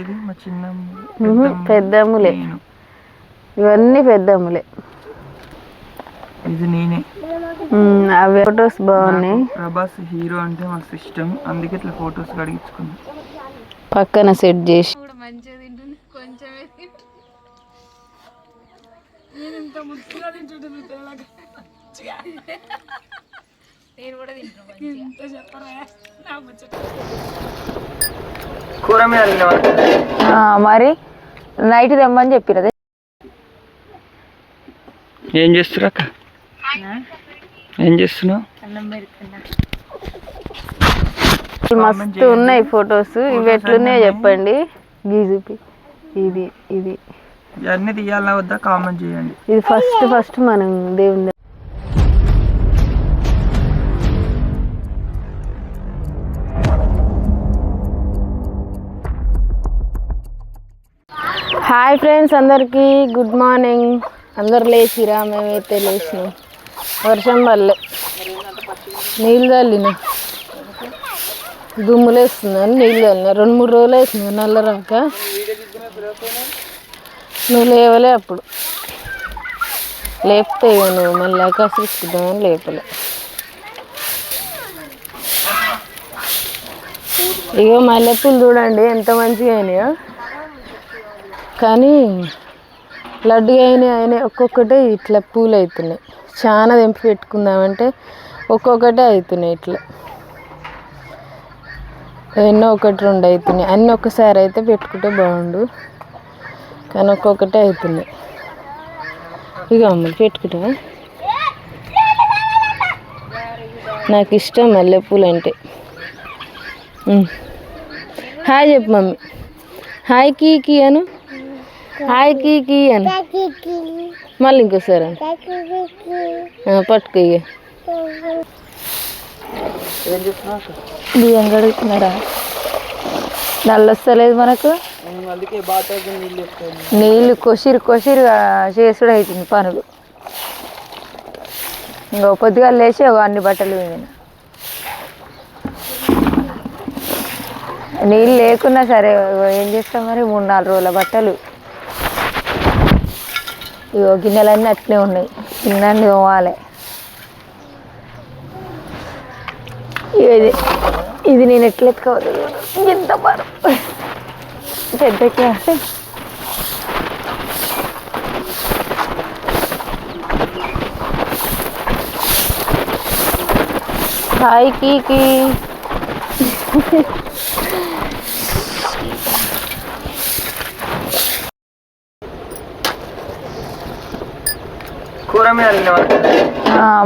ఇది మా చిన్న పెద్దమ్ములే. నేను. ఇవన్నీ పెద్దమ్ములే. ఇది నేనే. అవి ఫొటోస్ బాగున్నాయి. ప్రభాస్ హీరో అంటే మస్తు ఇష్టం. అందుకే ఇట్లా ఫొటోస్ కడిగించుకున్నా. పక్కన సెట్ చేసి. ఆ, మరి నైట్ తెమ్మని చెప్పిరు అదే ఏం చేస్తున్నా అక్క? ఏం చేస్తున్నావు? మస్తు ఉన్నాయి ఫొటోస్. ఇవి ఎట్లున్నాయో చెప్పండి. గీజుపి ఇది ఇది. ఇవన్నీ తీయాలా వద్దా? కామెంట్ చేయండి. ఇది ఫస్ట్ ఫస్ట్ మనం దేవుని హాయ్ ఫ్రెండ్స్ అందరికీ గుడ్ మార్నింగ్ అందరు లేచిరా? మేమైతే లేచినాం. వర్షం వల్లే నీళ్ళు చల్లిన. దుమ్ములేస్తుందని నీళ్ళు చల్లిన. రెండు మూడు రోజులు వేసింది నల్ల రాక. నువ్వు లేవలే అప్పుడు. లేపితే నువ్వు మళ్ళీ కసిరిస్తుందని లేపలే. ఇగో మల్లెపూలు చూడండి ఎంత మంచిగా అయినాయో. కానీ లడ్డు అయినాయి అయినాయి ఒక్కొక్కటే ఇట్లా పూలు అవుతున్నాయి చాలా తెంపి పెట్టుకుందామంటే ఒక్కొక్కటే అవుతున్నాయి ఇట్లా. ఎన్నో ఒకటి రెండు అవుతున్నాయి అన్నీ ఒక్కసారి అయితే పెట్టుకుంటే బాగుండు. కానీ ఒక్కొక్కటే అవుతున్నాయి ఇక అమ్మలు పెట్టుకుంటా నాకు ఇష్టం మల్లెపూలు అంటే. హాయ్ చెప్పు మమ్మీ. హాయ్ కీ అను. హాయ్ కీ అను. మళ్ళీ ఇంకోసారి అను. పట్టుకో ఇక బియ్యం కడుగుతున్నారా? నల్ల వస్తలేదు మనకు. నీళ్ళు కొసిరు కొసిరుగా చేసుడు అవుతుంది పనులు. ఇంకో పొద్దుగా లేచి ఒక అన్ని బట్టలు విందిన నీళ్ళు లేకున్నా సరే ఏం చేస్తాం మరి? మూడు నాలుగు రోజుల బట్టలు. ఇగో గిన్నెలన్నీ అట్లే ఉన్నాయి. గిన్నెలన్నీ తోవాలి ఇది ఇది నేను ఎట్లా ఎత్తుకోవాలి? ఎంత బరువు పెద్ద క్లాస్. హాయ్ కీకి కూర మీద అడిగిన ఆ,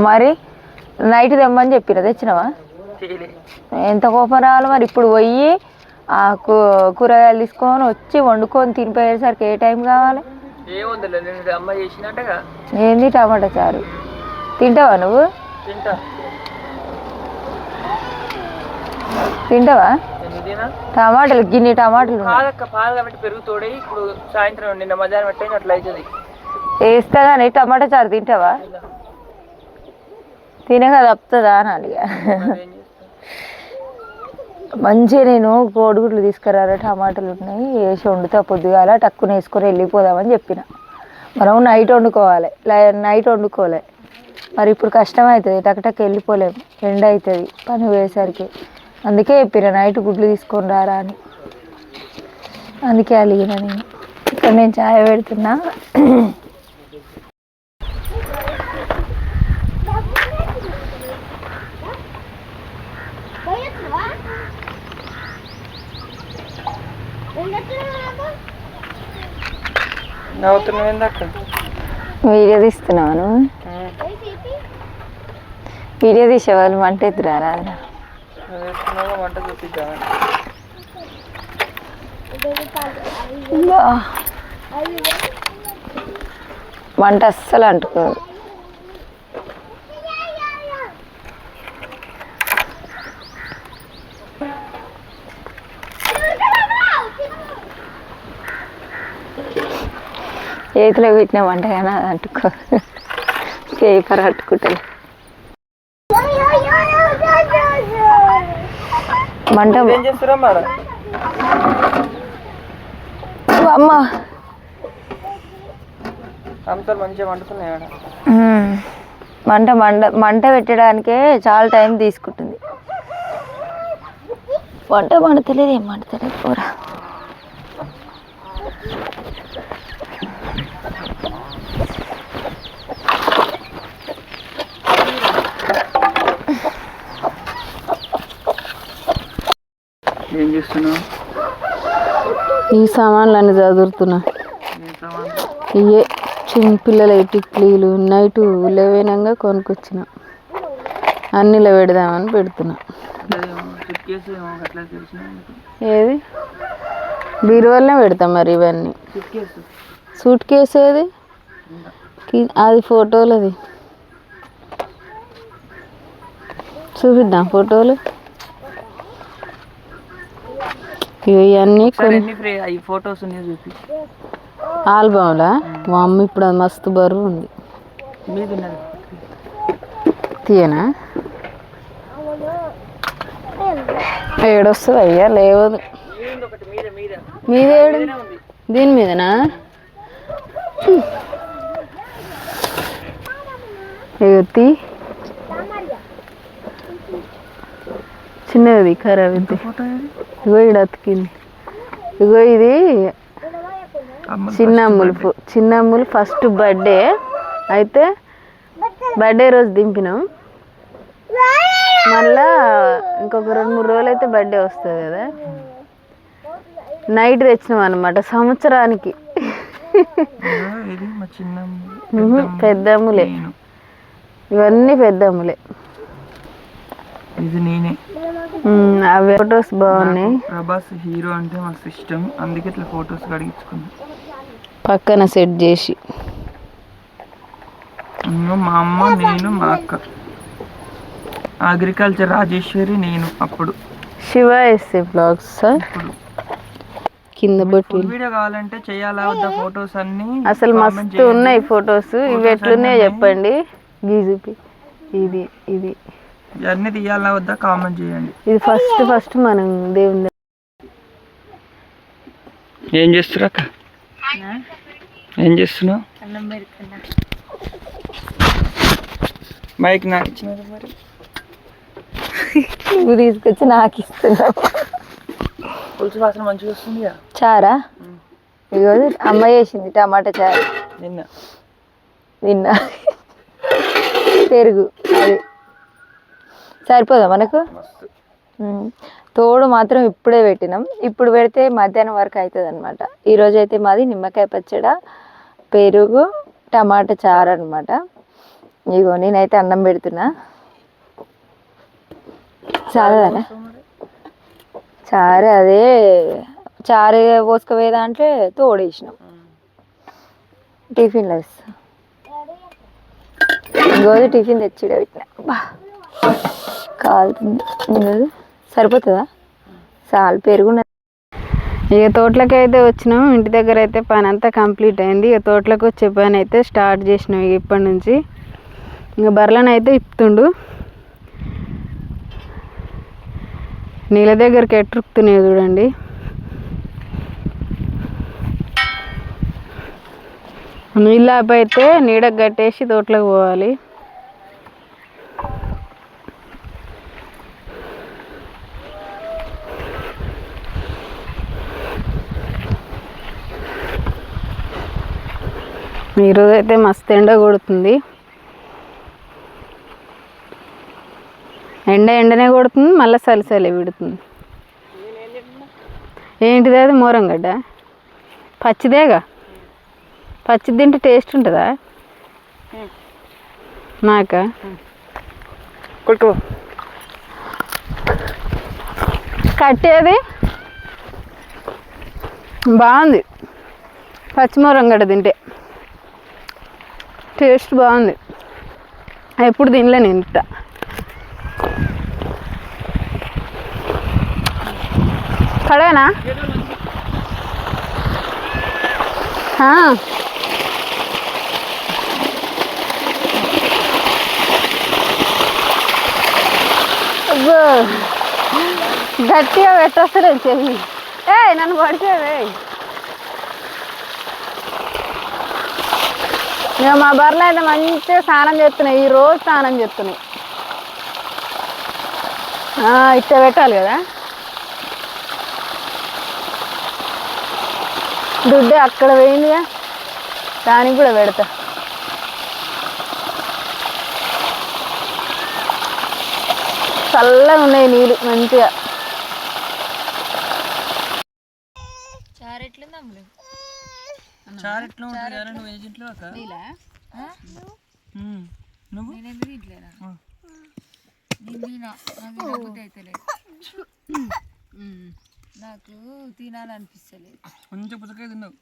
మరి నైట్ తెమ్మని చెప్పిరా తెచ్చినావా? ఎంత కోపం రావాలి మరి ఇప్పుడు పోయి ఆ కూరగాయలు తీసుకొని వచ్చి వండుకొని తినిపోయేసరికి ఏ టైం కావాలి? ఏంది టమాటా చారు? తింటావా నువ్వు? తింటా. తింటావా? టమాటాలు గిన్నె టమాటాలు ఉన్నాయి. కాదక్క పాలు కాబట్టి పెరుగు తోడే ఇప్పుడు సాయంత్రం నిన్న మధ్యాహ్నం పెట్టిన అట్లా అవుతుంది వేస్తా కానీ టమాటా చారు తింటావా? తినగా తప్పుతుందా అని అడిగా మంచిగా నేను కోడిగుడ్లు తీసుకురారా టమాటాలు ఉన్నాయి వేసి వండుతా పొద్దుగాల టక్కున వేసుకొని వెళ్ళిపోదామని చెప్పిన. మనం నైట్ వండుకోవాలి లై- నైట్ వండుకోలే. మరి ఇప్పుడు కష్టం అవుతుంది టక్ వెళ్ళిపోలేము ఎండ అవుతుంది పని పోయేసరికి. అందుకే చెప్పిన నైట్ గుడ్లు తీసుకొని రారా అని. అందుకే అలిగిన నేను. ఇక్కడ నేను చాయ్ పెడుతున్నా. నవ్వుతున్నావు వీడియో తీస్తున్నాను వీడియో తీసేవాళ్ళు మంట ఎత్తురారా? వేసుకున్నాక వంట చూపిద్దామని అస్సలు అంటుకోదు. చేతిలో పెట్టిన వంట కానీ అది అంటుకో. పేపర్ అట్టుకుంటుంది మంట మేడం? అమ్మ. మంట మంట మంట పెట్టడానికే చాలా టైం తీసుకుంటుంది. వంట మండుతలేదు ఏం మండుతలేదు కూర ఏం చేస్తున్నావు ఈ సామాన్లన్నీ చదువుతున్నా. ఇవే చిన్న పిల్లల టిక్లీలు నైట్ లేవేనంగా కొనుక్కొచ్చిన. అన్నిలో పెడదామని పెడుతున్నా. ఏది? బీరువాలనే పెడతాం మరి ఇవన్నీ. సుట్ కేసు ఏది? అది ఫోటోలది. చూపిద్దాం ఫోటోలు ఇవి ఇవన్నీ కొన్ని ఫొటోస్ ఉన్నాయి చూపి. ఆల్బమ్లా? మా అమ్మ ఇప్పుడు అది మస్తు బరువు ఉంది. తీయనా? ఏడొస్తుంది అయ్యా లేవదు. మీదేడు దీని మీదనా? ఎత్తి చిన్నది ఖరాబ్ ఇది ఇగో ఈడ అతికింది. ఇగో ఇది అమ్మ చిన్న అమ్ములు ఫో- చిన్న అమ్ములు ఫస్ట్ బర్త్డే అయితే బర్త్డే రోజు దింపినాం. మళ్ళా ఇంకొక రెండు మూడు రోజులు అయితే బర్త్డే వస్తుంది కదా. నైట్ తెచ్చినాం అనమాట సంవత్సరానికి. ఇదిగో ఇది మా చిన్న అమ్మ. ఉహు, పెద్ద అమ్ములే. నేను. ఇవన్నీ పెద్ద అమ్ములే. ఇది నేనే. అవి ఫొటోస్ బాగున్నాయి. ప్రభాస్ హీరో అంటే మస్తు ఇష్టం. అందుకే ఇట్లా ఫొటోస్ కడిగించుకున్నా. పక్కన సెట్ చేసి. మా అమ్మ నేను మా అక్క. అగ్రికల్చర్ రాజేశ్వరి నేను అప్పుడు. శివ ఎస్ఏ బ్లాగ్స్ కింద బొట్టి. వీడియో కావాలంటే చేయాలా? వద్ద ఫొటోస్ అన్ని? అసలు మస్తు. ఉన్నాయి ఫొటోస్. ఇవి ఎట్లున్నాయో చెప్పండి. గీజుపి. ఇది ఇది. ఇవన్నీ తీయాలా వద్దా? కామెంట్ చేయండి. ఇది ఫస్ట్ ఫస్ట్ మనం దేవుని ఏం చేస్తున్నా అక్క? ఏం చేస్తున్నావు? అన్నం పెడుతున్నా. మైక్ నాకు ఇచ్చినారు మరి. నువ్వు తీసుకొచ్చి నాకు ఇస్తున్నావు. పులుసు వాసన మంచిగా వస్తుంది చారా? ఇగో అమ్మ చేసింది టమాటా చారు. నిన్న. నిన్న. పెరుగు అది. సరిపోదా మనకు. తోడు మాత్రం ఇప్పుడే పెట్టినాం. ఇప్పుడు పెడితే మధ్యాహ్నం వరకు అవుతుంది అనమాట ఈరోజు అయితే మాది నిమ్మకాయ పచ్చడ పెరుగు టమాటా చారు అనమాట ఇగో నేనైతే అన్నం పెడుతున్నా. చాలదా చారు అదే చారు పోసుకపోయే దాంట్లో తోడేసినాం టిఫిన్లో వేస్తా. ఇంకోది టిఫిన్ తెచ్చి ఈడ పెట్టిన. బా. కాలుతుంది సరిపోతుందా? చాలు పెరుగున్నది. ఇక తోటలకి అయితే వచ్చినాం. ఇంటి దగ్గర అయితే పని అంతా కంప్లీట్ అయింది. ఇక తోటలకు వచ్చే పని అయితే స్టార్ట్ చేసినాం ఇక ఇప్పటి నుంచి. ఇంకా బర్రెలను అయితే ఇప్పుతుండు నీళ్ళ దగ్గరికి ఎట్టురుకుతున్నాయి చూడండి. నీళ్ళు అయితే నీడకు కట్టేసి తోటలోకి పోవాలి. ఈరోజు అయితే మస్తు ఎండ కొడుతుంది. ఎండ ఎండనే కొడుతుంది మళ్ళీ చలి విడుతుంది. ఏంటిది అది మోరంగడ్డ పచ్చిదేగా? పచ్చిది తింటే టేస్ట్ ఉంటుందా? నాక? కట్టేది? బాగుంది. పచ్చిమోరంగడ్డ తింటే. టేస్ట్ బాగుంది. ఎప్పుడు తినలే నేను ఇంత. కడేనా అబ్బో. గట్టిగా పెట్టొస్తలేదు చెయ్యి. ఏ నన్ను పడిచేవే ఇక మా బర్రెలు అయితే మంచిగా స్నానం చేస్తున్నాయి. ఈ రోజు స్నానం చేస్తున్నాయి. ఇట్లా పెట్టాలి కదా. దుడ్డు అక్కడ పోయిందిగా దానికి కూడా పెడతా. చల్లగా ఉన్నాయి నీళ్ళు మంచిగా చారు ఎట్లుంది అమ్ములు చారు ఎట్లా నువ్వు ఏజెంట్లో అక్క. నువ్వు? నేను ఎందుకు నాకు అవుతలేదు నాకు తినాలనిపిస్తలేదు. కొంచెం పుచ్చకాయ తిన్నావు?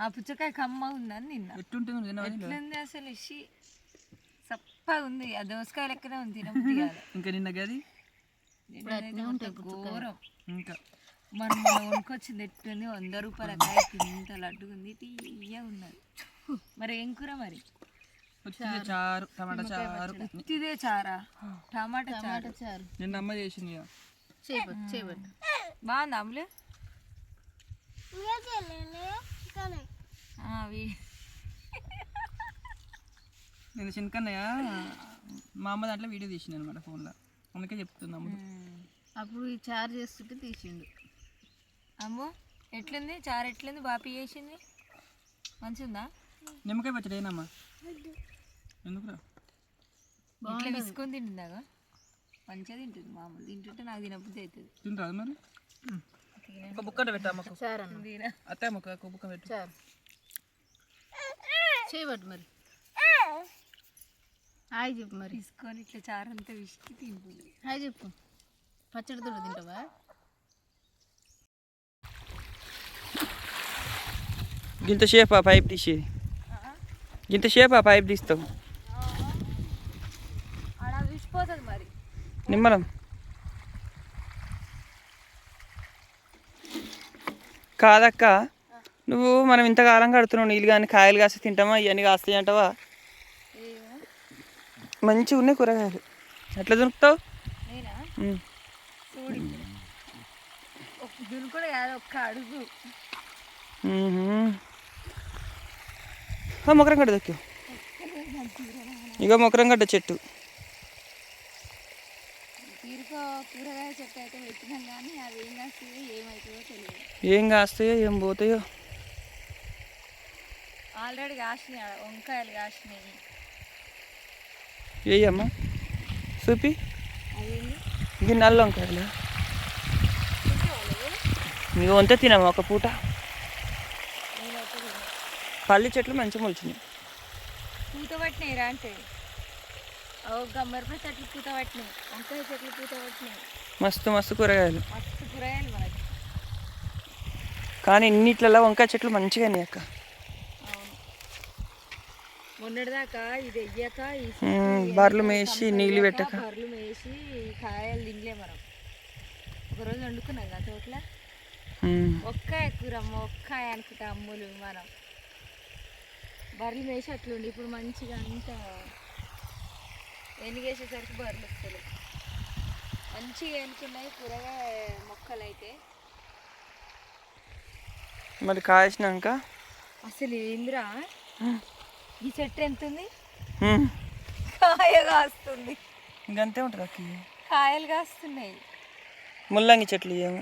ఆ, పుచ్చకాయ కమ్మ ఉందని నిన్న ఎట్టుంటుంది? ఎట్లుంది అసలు ఇషి? సప్పగా ఉంది. ఆ దోసకాయ లెక్కనే ఉంది తినబుద్ధి ఇంకా నిన్న గది? ఘోరం. ఇంకా. మనం మనం వండుకొచ్చింది ఎట్టుంది? వంద రూపాయల కాయకి ఇంత లడ్డుగా ఉంది. తీయ ఉన్నది. మరి ఏం కూర మరి? చారు టమాటా చారు. ఇదే చారా? టమాటా చారు. చారు. నిన్న అమ్మ చేసింది. చేపట్టు చేపట్టు బాగుంది అమ్ములు నేను చిన్నకన్నయ్య మా అమ్మ దాంట్లో వీడియో తీసింది అనమాట ఫోన్లో. అందుకే చెప్తుంది అమ్మ అప్పుడు ఈ చారు చేస్తుంటే తీసిండు. అమ్మో ఎట్లుంది? చారు ఎట్లుంది? బాపి చేసింది? మంచిగుందా? నిమ్మకాయ పచ్చడి ఏనమ్మా? ఎందుకురా? ఇట్లా విసుకొని తింటుందాగా మంచిగా తింటుంది మామూలు. తింటుంటే నాకు తినబుద్ధి అవుతుంది. తింటారు మరి? ఒక బుక్క పెట్టా అమ్మకు చారు అన్న. తిన అత్తే అమ్మకు ఒక బుక్క పెట్టు. చారు. చేయబట్టు మరి. హాయ్ చెప్పు మరి. తీసుకొని ఇట్లా చారు అంతా విసికి తింటుంది. హాయ్ చెప్పు. పచ్చడితో తింటావా? గింత షేప్ ఆ పైప్ తీసేది గింత షేప్ ఆ పైప్ తీస్తావు నిమ్మలం కాదక్క నువ్వు మనం ఇంతకాలం కడుతున్నావు నీళ్ళు కానీ కాయలు కాస్తే తింటామా? ఇవన్నీ కాస్తాయి అంటావా మంచిగా ఉన్నాయి కూరగాయలు. ఎట్లా దొరుకుతావు? ఒక్క అడుగు. మొకరం గడ్డ దొక్కు ఇగో మొకరం గడ్డ చెట్టు. ఏం కాస్తాయో ఏం పోతాయో. ఆల్రెడీ కాసినాయి వంకాయలు కాసినాయి. ఏయమ్మా చూపి. ఇది నల్ల వంకాయలు. నీకు వంతే తినమ్మా ఒక పూట. పల్లి చెట్లు మంచిగా మొలిచినాయి. పూత అంటే. ఓ చెట్లు పూత పట్టినాయి వంకాయ చెట్లు పూత పట్టినాయి. మస్తు మస్తు కూరగాయలు. మస్తు కూరగాయలు మనకి కానీ ఇన్నిట్లలో వంకాయ చెట్లు మంచిగా ఉన్నాయి అక్క. మొన్నటిదాకా ఇది వెయ్యక బర్రెలు మేసి నీళ్ళు పెట్టక. బర్రెలు మేసి కాయలు తినలే మనం. ఒకరోజు వండుకున్నాం కదా తోటలో? ఉమ్, ఒక్కాయ కూరమ్మ ఒక్కాయ అనుకుంటా అమ్ములు మనం. బర్రెలు మేసి అట్లుండి ఇప్పుడు మంచిగా అంతా ఎనిగేసేసరికి బర్రెలు వస్తలేవు. మంచిగా ఎనుకున్నాయి కూరగాయ మొక్కలు అయితే మరి కాసినాక అసలు ఏందిరా? ఈ చెట్టు ఎంత ఉంది కాయ కాస్తుంది. ఇంకంతే ఉంటుంది. కాయలు కాస్తున్నాయి. ముల్లంగి చెట్లు ఏమో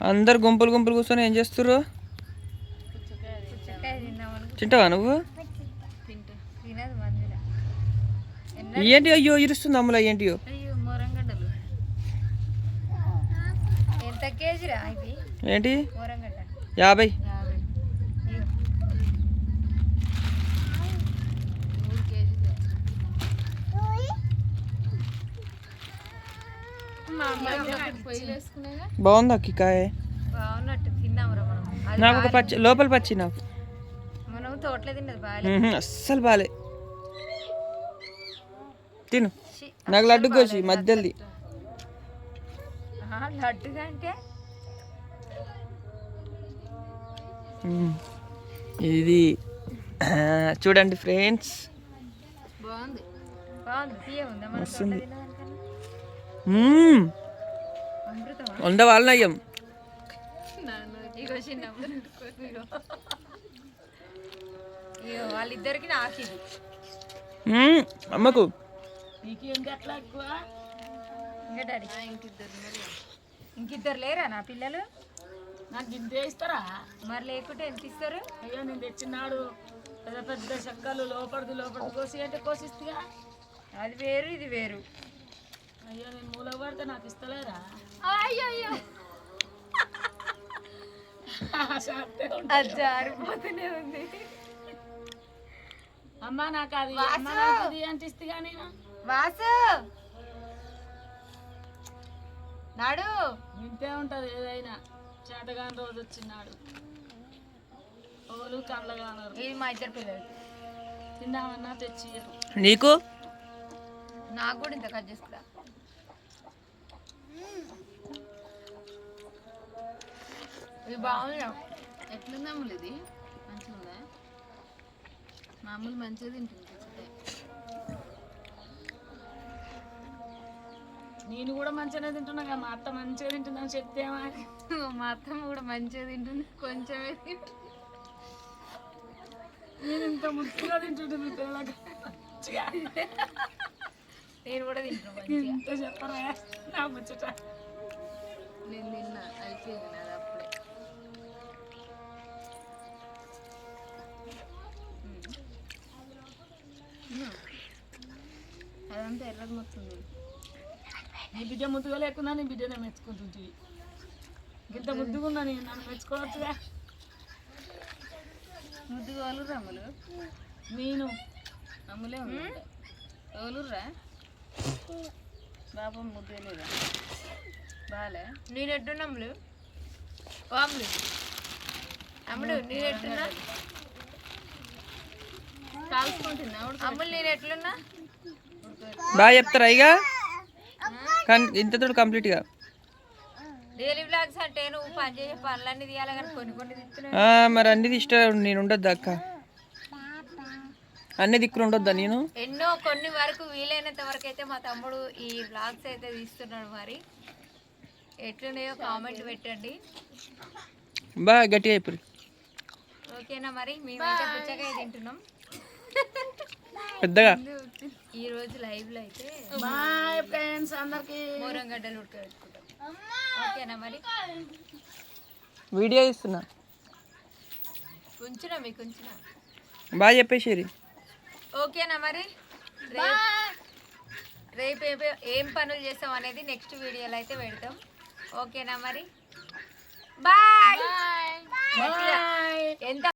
అందరు గుంపులు గుంపులు కూర్చొని ఏం చేస్తుర్రు? తింటావా నువ్వు? ఏంటి అయ్యో ఇరుస్తుంది అమ్ములు ఏంటియో? ఏంటి? కూరంగడ్డ యాభై యాభై మూడు కేజీలు మా అమ్మాయి పొయ్యిలు వేసుకునేగా బాగుంది అక్కి కాయ బాగున్నట్టు తిన్నామురా మనం. అది నాకు ఒక పచ్చి లోపల పచ్చి నాకు. అస్సలు బాలే తిను. నాకు లడ్డు కోసి మధ్యది లడ్డుగా అంటే మ్మ్. ఇది చూడండి ఫ్రెండ్స్. బాగుంది. బాగుంది. ఉందా వంద వాళ్ళ నయ్యం. ఇగో చిన్న ఇగో ఇగో వాళ్ళిద్దరికి నాకు. అమ్మకు ఇంకిద్దరు లేరా నా పిల్లలు? నాకు గింతే ఇస్తారా? మరి లేకుంటే ఎంత ఇస్తారు? అయ్యో నేను తెచ్చినాడు. పెద్ద పెద్ద చెక్కలు లోపలిది లోపలిది కోసి అంటే కోసిస్తుగా. అది వేరు ఇది వేరు. అయ్యో నేను మూల పడితే నాకు ఇస్తలేరా అది జారిపోతూనే ఉంది. అమ్మ నాకు అది అమ్మ నాకు ఇది అంటే ఇస్తుగా నేను? వాసు! నాడు! వింటే ఉంటది ఏదైనా. చేతగాని రోజు వచ్చినాడు. ఓలు కళ్ళగానరు. ఇది మా ఇద్దరు పిల్లలు. తిందామన్నా తెచ్చి నీకు? నాకు కూడా ఇంత కట్ చేసుకురా ఇది బాగుంది ఎట్లుంది అమ్ములు ఇది? మంచిగా ఉందా? మామూలు మంచిగా తింటుంది. నేను కూడా మంచిగానే తింటున్నా కదా, మా అత్త మంచిగా తింటుందని చెప్తేమా మా అత్తమ్మ కూడా మంచిగా తింటుంది కొంచెమే తింటుంది. నేను ఇంత ముద్దుగా తింటుంటుంది పిల్లలకి నేను కూడా తింటున్నాను మంచిగా. ఇంత చెప్పరా నా ముచ్చట. నేను తిన్నా అయిపోయింది అదంతా ఎర్రగా మొత్తం నీ బిడ్డ ముద్దుగా లేకున్నా నీ బిడ్డనే మెచ్చుకుంటుంది ఇంత ముద్దుగా ఉన్నా నేను నన్ను మెచ్చుకోవచ్చుగా. ముద్దు వాళ్ళు రమ్ములు నేను. అమ్ములే ఎవరురా బాబా ముద్దు లేదా బాలే. నేను ఎట్టున్నా అమ్ములు? అమ్ములు అమ్ముడు నేను ఎట్టున్నా? అమ్ములు నేను ఎట్లున్నా? బాగా చెప్తారా ఇక? ఇంతతో కంప్లీట్గా డైలీ బ్లాగ్స్ అంటే నువ్వు పని చేసే పనులన్నీ తీయాలి కానీ కొన్ని కొన్ని మరి అన్ని ఇష్టం నేను ఉండొద్దా అక్క? అన్ని దిక్కులు ఉండొద్దా నేను? ఎన్నో కొన్ని వరకు వీలైనంత వరకు అయితే మా తమ్ముడు ఈ బ్లాగ్స్ అయితే తీస్తున్నాడు మరి. ఎట్లున్నాయో కామెంట్ పెట్టండి. బాగా గట్టిగా అయిపోయి ఓకేనా మరి? మేమైతే పుచ్చకాయ తింటున్నాం. పెద్దగా? ఈ రోజు లైవ్లో అయితే బాయ్ ఫ్రెండ్స్ అందరికి. మూరంగడ్డలు ఉడకబెట్టుకుంటాం. ఓకేనా మరి? వీడియో ఇస్తున్నా ఉంచునా మీకు ఉంచునా? బాగా చెప్పేసి ఓకేనా మరి? రేపు రేపు ఏ- ఏం పనులు చేస్తాం అనేది నెక్స్ట్ వీడియోలో అయితే పెడతాం. ఓకేనా మరి? బాయ్ ఎంత